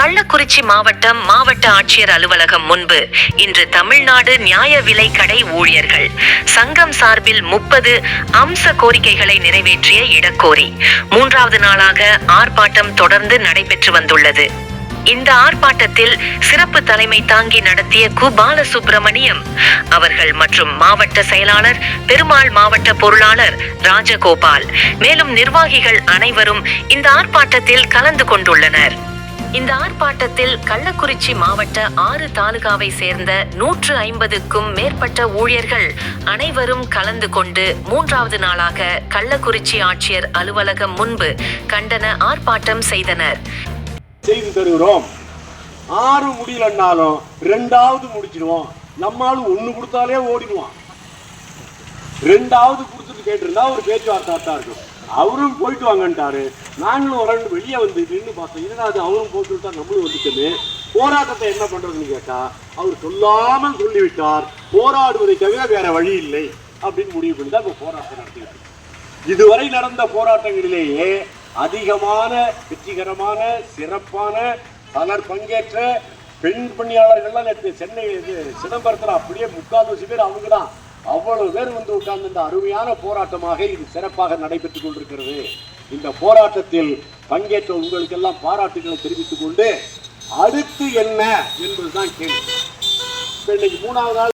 கள்ளக்குறிச்சி மாவட்டம் மாவட்ட ஆட்சியர் அலுவலகம் முன்பு இன்று தமிழ்நாடு நியாய விலை கடை ஊழியர்கள். சங்கம் சார்பில் முப்பது அம்ச கோரிக்கைகளை நிறைவேற்றிய இடக்கோரி. மூன்றாவது நாளாக ஆர்ப்பாட்டம் தொடர்ந்து நடைபெற்று வந்துள்ளது. இந்த ஆர்ப்பாட்டத்தில் சிறப்பு தலைமை தாங்கி நடத்திய கு. பாலசுப்ரமணியம் அவர்கள் மற்றும் மாவட்ட செயலாளர் பெருமாள் மாவட்ட பொருளாளர் ராஜகோபால். மேலும் நிர்வாகிகள் அனைவரும் இந்த ஆர்ப்பாட்டத்தில் கலந்து கொண்டுள்ளனர். இந்த ஆர்ப்பாட்டத்தில் கள்ளக்குறிச்சி மாவட்ட ஆறு தாலுகாவை சேர்ந்த நூற்று ஐம்பதுக்கும் மேற்பட்ட ஊழியர்கள் அனைவரும் கலந்து கொண்டு மூன்றாவது நாளாக கள்ளக்குறிச்சி ஆட்சியர் அலுவலகம் முன்பு கண்டன ஆர்ப்பாட்டம் செய்தனர். செய்து தருகிறோம். ஆறு முடியலன்னாலும் ரெண்டாவது முடிச்சிடுவோம். நம்மளால ஒண்ணு கொடுத்தாலே ஓடிடுவான் ரெண்டாவது கொடுத்துட்டு கேட்டிருந்தா ஒரு பேச்சுவார்த்தை இருக்கும். அவரும் போயிட்டு வாங்கன்ட்டாரு. நாங்களும் ஒரு வெளியே வந்து நின்று பார்த்தோம். என்னடா அது அவரும் போட்டு விட்டா நம்மளும் வந்துட்டோமே. போராட்டத்தை என்ன பண்றதுன்னு கேட்டா அவர் சொல்லாமல் சொல்லிவிட்டார். போராடுவதை தவிர வேற வழி இல்லை அப்படின்னு முடிவு பண்ணி தான் இப்போ போராட்டம் நடத்திட்டு இதுவரை நடந்த போராட்டங்களிலேயே அதிகமான வெற்றிகரமான சிறப்பான பலர் பங்கேற்ற பெண் பணியாளர்கள்லாம் நேற்று சென்னை சிதம்பரத்தில் அப்படியே முக்கால்வாசி பேர் அவங்க தான் அவ்வளவு பேர் வந்து உட்கார்ந்து இந்த அருமையான போராட்டமாக இது சிறப்பாக நடைபெற்றுக் கொண்டிருக்கிறது. இந்த போராட்டத்தில் பங்கேற்ற உங்களுக்கெல்லாம் பாராட்டுகளை தெரிவித்துக் கொண்டு அடுத்து என்ன என்பதுதான் கேள்வி. இன்னைக்கு மூணாவது நாள்